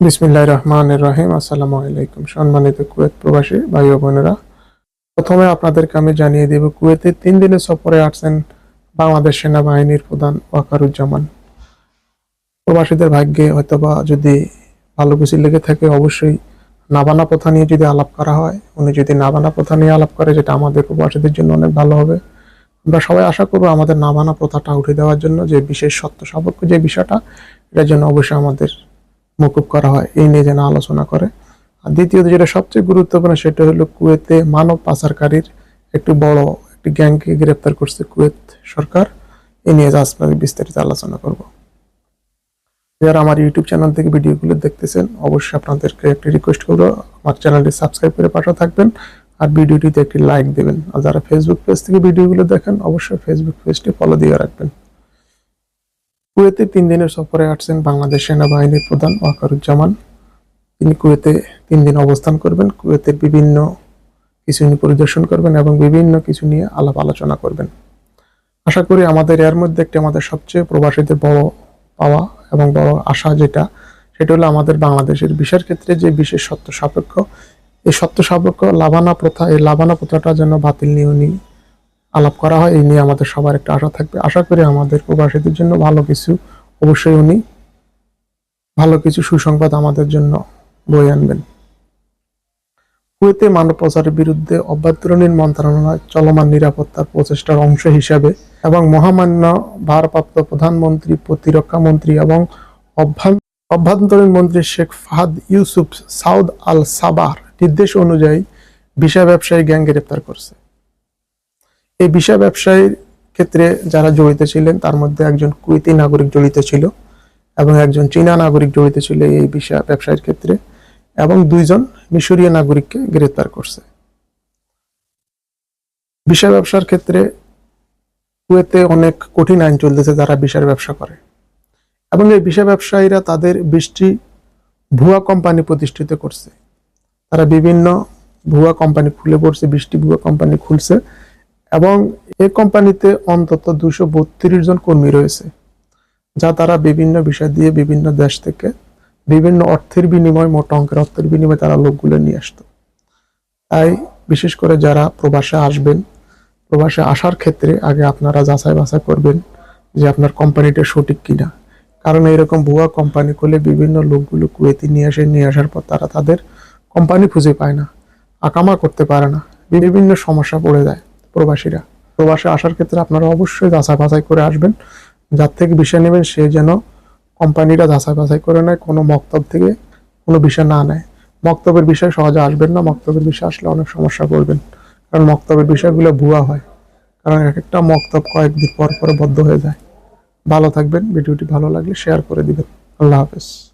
বিসমিল্লাহ রহমান রহিম। আসসালামু আলাইকুম সম্মানিত কুয়েত প্রবাসী ভাই বোনেরা, প্রথমে আপনাদেরকে আমি জানিয়ে দেব, কুয়েতে তিন দিনের সফরে আসছেন বাংলাদেশ সেনাবাহিনীর প্রধান ওয়াকারুজ্জামান। প্রবাসীদের ভাগ্যে হয়তোবা যদি ভালো কিছু লেগে থাকে, অবশ্যই নাবানা প্রথা নিয়ে যদি আলাপ করা হয়, উনি যদি নাবানা প্রথা নিয়ে আলাপ করে, যেটা আমাদের প্রবাসীদের জন্য অনেক ভালো হবে। আমরা সবাই আশা করব আমাদের নাবানা প্রথাটা উঠে দেওয়ার জন্য যে বিশেষ সত্য সাপেক্ষ যে বিষয়টা, এটার জন্য অবশ্যই আমাদের মকুব করা হয়, এই নিয়ে যেন আলোচনা করে। আর দ্বিতীয়ত যেটা সবচেয়ে গুরুত্বপূর্ণ সেটা হলো কুয়েতে মানব পাচারকারীর একটি বড়, একটি গ্যাংকে গ্রেপ্তার করছে কুয়েত সরকার। এই নিয়ে আজ আপনাদের বিস্তারিত আলোচনা করব। যারা আমার ইউটিউব চ্যানেল থেকে ভিডিওগুলো দেখতেছেন, অবশ্যই আপনাদেরকে একটি রিকোয়েস্ট করব, আমার চ্যানেলটি সাবস্ক্রাইব করে পাশে থাকবেন আর ভিডিওটিতে একটি লাইক দেবেন। আর যারা ফেসবুক পেজ থেকে ভিডিওগুলো দেখেন, অবশ্যই ফেসবুক পেজটি ফলো দিয়ে রাখবেন। কুয়েতে তিন দিনের সফরে আসছেন বাংলাদেশ সেনাবাহিনীর প্রধান ওয়াকারুজ্জামান। তিনি কুয়েতে তিন দিন অবস্থান করবেন। কুয়েতের বিভিন্ন কিছু নিয়ে পরিদর্শন করবেন এবং বিভিন্ন কিছু নিয়ে আলাপ আলোচনা করবেন। আশা করি আমাদের এর মধ্যে একটি আমাদের সবচেয়ে প্রবাসীদের বড় পাওয়া এবং বড় আশা যেটা, সেটা হলো আমাদের বাংলাদেশের বিশের ক্ষেত্রে যে বিশেষ সত্য সাপেক্ষ এই সত্য সাপেক্ষ লাভানা প্রথা, এই লাভানা প্রথাটা যেন বাতিল নিয়ে আলাপ করা হয়, এই নিয়ে আমাদের সবার একটা আশা থাকবে। আশা করি আমাদের প্রবাসীদের জন্য ভালো কিছু, অবশ্যই উনি ভালো কিছু সুসংবাদ আমাদের জন্য বয়ে আনবেন। কুয়েতে মানব পাচারের বিরুদ্ধে অভ্যন্তরীণ মন্ত্রণালয় চলমান নিরাপত্তার প্রচেষ্টার অংশ হিসাবে এবং মহামান্য ভারপ্রাপ্ত প্রধানমন্ত্রী, প্রতিরক্ষা মন্ত্রী এবং অভ্যান- অভ্যন্তরীণ মন্ত্রী শেখ ফাহাদ ইউসুফ সাউদ আল সাবার নির্দেশ অনুযায়ী ভিসা ব্যবসায়ী গ্যাং গ্রেপ্তার করছে। এই ভিসা ব্যবসায়ীর ক্ষেত্রে যারা জড়িত ছিলেন, তার মধ্যে একজন কুয়েতি নাগরিক জড়িত ছিল এবং একজন চীনা নাগরিক জড়িত ছিল এই ভিসা ব্যবসায়ীর ক্ষেত্রে এবং দুইজন মিশরীয় নাগরিককে গ্রেপ্তার করছে। ভিসা ব্যবসার ক্ষেত্রে কুয়েতে অনেক কঠিন আইন চলতেছে যারা ভিসার ব্যবসা করে। এবং এই ভিসা ব্যবসায়ীরা তাদের বৃষ্টি ভুয়া কোম্পানি প্রতিষ্ঠিত করছে। তারা বিভিন্ন ভুয়া কোম্পানি খুলে পড়ছে, বৃষ্টি ভুয়া কোম্পানি খুলছে। এবং এ কোম্পানিতে অন্তত দুশো বত্রিশ জন কর্মী রয়েছে, যা তারা বিভিন্ন বিষয় দিয়ে বিভিন্ন দেশ থেকে বিভিন্ন অর্থের বিনিময়, মোটা অঙ্কের অর্থের বিনিময়ে তারা লোকগুলো নিয়ে আসতো। তাই বিশেষ করে যারা প্রবাসে আসবেন, প্রবাসে আসার ক্ষেত্রে আগে আপনারা যাচাই বাছাই করবেন যে আপনার কোম্পানিটা সঠিক কিনা। কারণ এরকম ভুয়া কোম্পানি খুলে বিভিন্ন লোকগুলো কুয়েতে নিয়ে আসে, নিয়ে আসার পর তারা তাদের কোম্পানি খুঁজে পায় না, আকামা করতে পারে না, বিভিন্ন সমস্যা পড়ে যায়। প্রবাসীরা। প্রবাসে আসার ক্ষেত্রে আপনারা অবশ্যই যাচাই বাছাই করে আসবেন। যার থেকে বিষয় নেবেন, সে যেন কোম্পানিটা যাচাই বাছাই করে নেয়, কোনো মক্তব থেকে কোনো বিষয় না নেয়। মক্তবের বিষয় সহজে আসবেন না, মক্তবের বিষয় আসলে অনেক সমস্যা পড়বেন কারণ মক্তবের বিষয়গুলো ভুয়া হয়। কারণ এক একটা মক্তব কয়েকদিন পর পরে বদ্ধ হয়ে যায়। ভালো থাকবেন, ভিডিওটি ভালো লাগলে শেয়ার করে দিবেন। আল্লাহ হাফেজ।